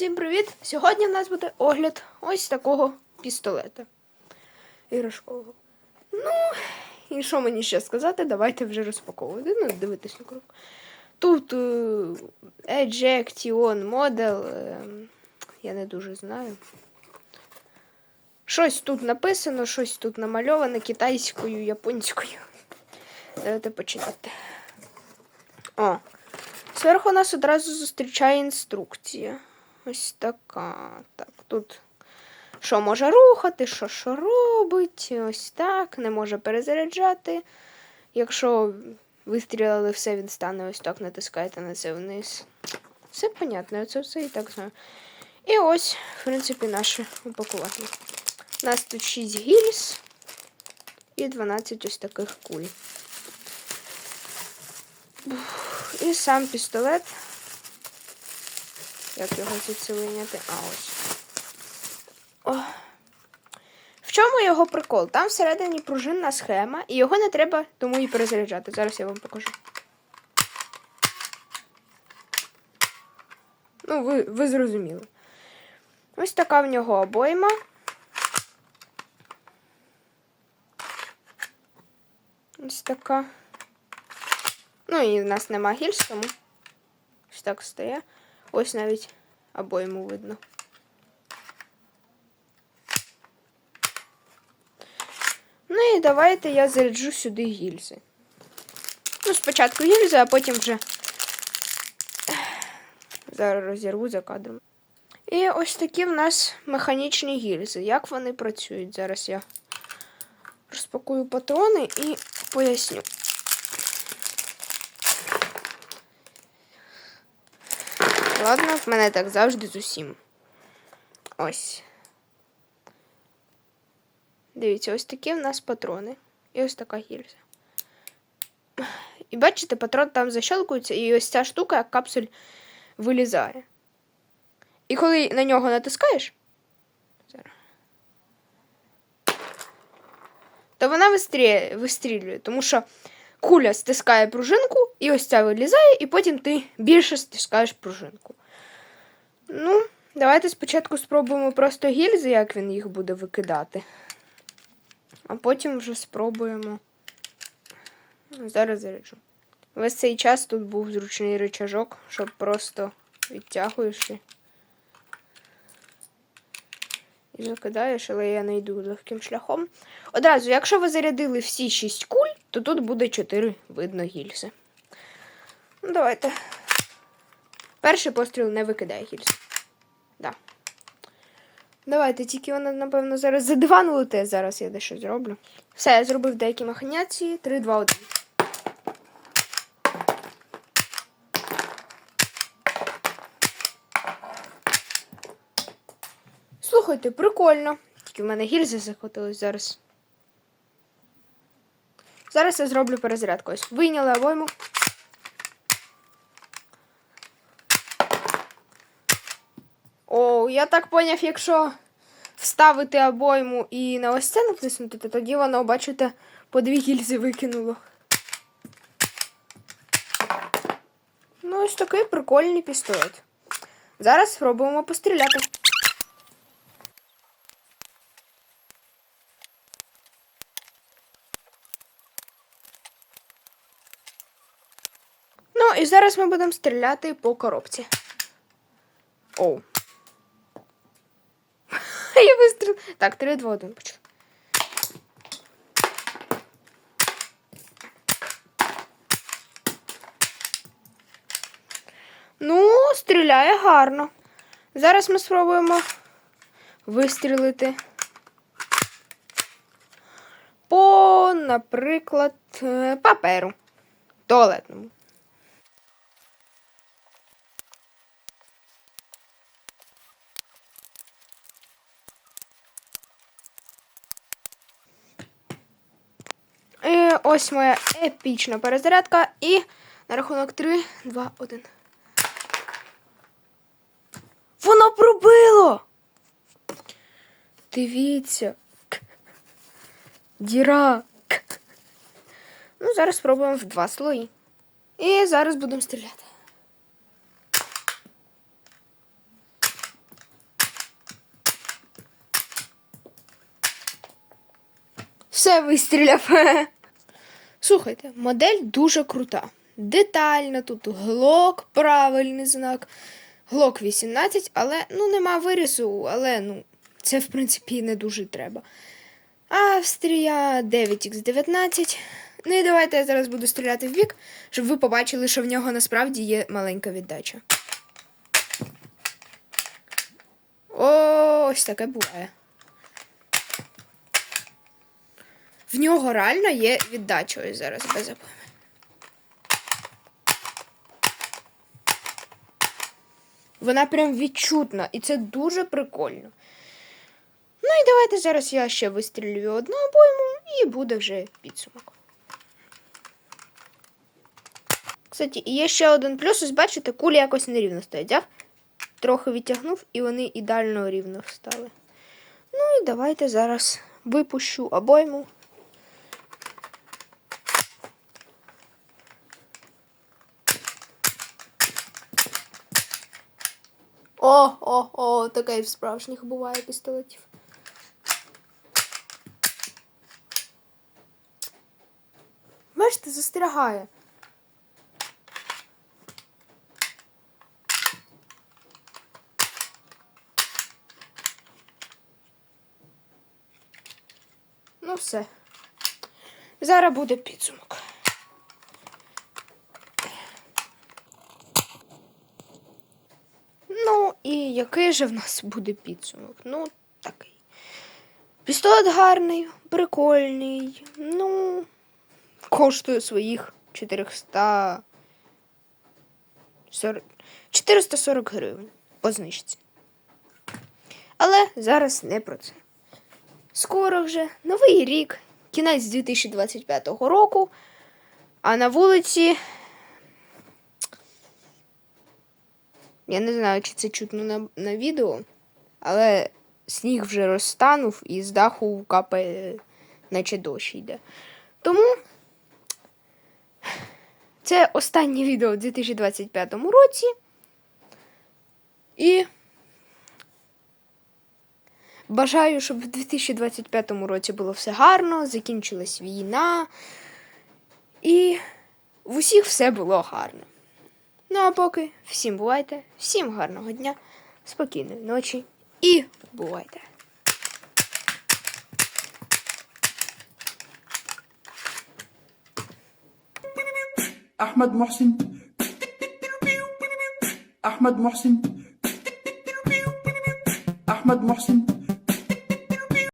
Всім привіт! Сьогодні в нас буде огляд ось такого пістолета. Іграшкового. Ну, і що мені ще сказати? Давайте вже розпаковувати. Ну, дивитись на крок. Тут е, Ejection Model. е, я не дуже знаю. Щось тут написано, щось тут намальоване китайською, японською. Давайте почитати. О, Зверху нас одразу зустрічає інструкція. Ось така. Так, тут що може рухати, що що робить. Ось так. Не може перезаряджати. Якщо вистрілили все, він стане ось так, натискаєте на це вниз. Все понятно, це все і так знаю. І ось, в принципі, наше упакування. У нас тут 6 гільз і 12 ось таких куль. І сам пістолет. Як його звідси? А ось. О. В чому його прикол? Там всередині пружинна схема, і його не треба тому і перезаряджати. Зараз я вам покажу. Ну, ви, ви зрозуміли. Ось така в нього обойма. Ось така. Ну і в нас нема гільз, тому ось так стає. Ось навіть обойму видно. Ну і давайте я заряджу сюди гільзи. Ну, спочатку гільзи, а потім вже зараз розірву за кадром. І ось такі в нас механічні гільзи. Як вони працюють? Зараз я розпакую патрони і поясню. Ладно, в мене так завжди з усім. Ось. Дивіться, ось такі в нас патрони. І ось така гільза. І бачите, патрон там защелкується, і ось ця штука, як капсуль, вилізає. І коли на нього натискаєш, зараз, то вона вистрілює, тому що куля стискає пружинку, і ось ця вилізає, і потім ти більше стискаєш пружинку. Ну, давайте спочатку спробуємо просто гільзи, як він їх буде викидати. А потім вже спробуємо. Зараз заряджу. Весь цей час тут був зручний рычажок, щоб просто відтягуєш і закидаєш, але я не йду легким шляхом. Одразу, якщо ви зарядили всі 6 куль, то тут буде 4 видно гільзи. Ну, давайте. Перший постріл не викидає гільз. Да. Давайте, тільки вона, напевно, зараз за лете. Зараз я дещо зроблю. Все, я зробив деякі махінації. 3, 2, 1. Слухайте, прикольно. Тільки в мене гільзи захотілось зараз. Зараз я зроблю перезарядку. Ось вийняли обойму. О, я так поняв, якщо вставити обойму і на ось це натиснути, то тоді воно, бачите, по дві гільзи викинуло. Ну, ось такий прикольний пістолет. Зараз спробуємо постріляти. І зараз ми будемо стріляти по коробці. Оу. Я вистріл. Так, 3, 2, 1, почали. Ну, стріляє гарно. Зараз ми спробуємо вистрілити по, наприклад, е, паперу туалетному. ось моя епічна перезарядка. І на рахунок 3, 2, 1. Воно пробило! Дивіться. Діра. Ну, зараз спробуємо в два слої. І зараз будемо стріляти. Все вистріляв. Слухайте, модель дуже крута. Детальна, тут глок, правильний знак. Глок 18, але ну нема вирісу, але ну, це в принципі не дуже треба. Австрія 9х19. Ну і давайте я зараз буду стріляти в бік, щоб ви побачили, що в нього насправді є маленька віддача. Ось таке буває. В нього реально є віддача ось зараз без запами. Вона прям відчутна, і це дуже прикольно. Ну і давайте зараз я ще вистрілюю одну обойму і буде вже підсумок. Кстати, є ще один плюс, ось бачите, кулі якось нерівно стоять. Я трохи відтягнув, і вони ідеально рівно стали. Ну і давайте зараз випущу обойму. О, о, о, таке і в справжніх буває пістолетів. Бачите, застрягає. Ну все. Зараз буде підсумок. Ну, і який же в нас буде підсумок? Ну, такий. Пістолет гарний, прикольний. Ну, коштує своїх 400... 40... 440 гривень по знижці. Але зараз не про це. Скоро вже новий рік, кінець 2025 року, а на вулиці. Я не знаю, чи це чутно на, на відео, але сніг вже розтанув і з даху капає, наче дощ йде. Тому це останнє відео у 2025 році. І бажаю, щоб в 2025 році було все гарно, закінчилась війна. І в усіх все було гарно. Ну а поки всім бувайте, всім гарного дня, спокійної ночі і бувайте! Ахмед Мохсин. Ахмед Мохсин. Ахмед Мохсин.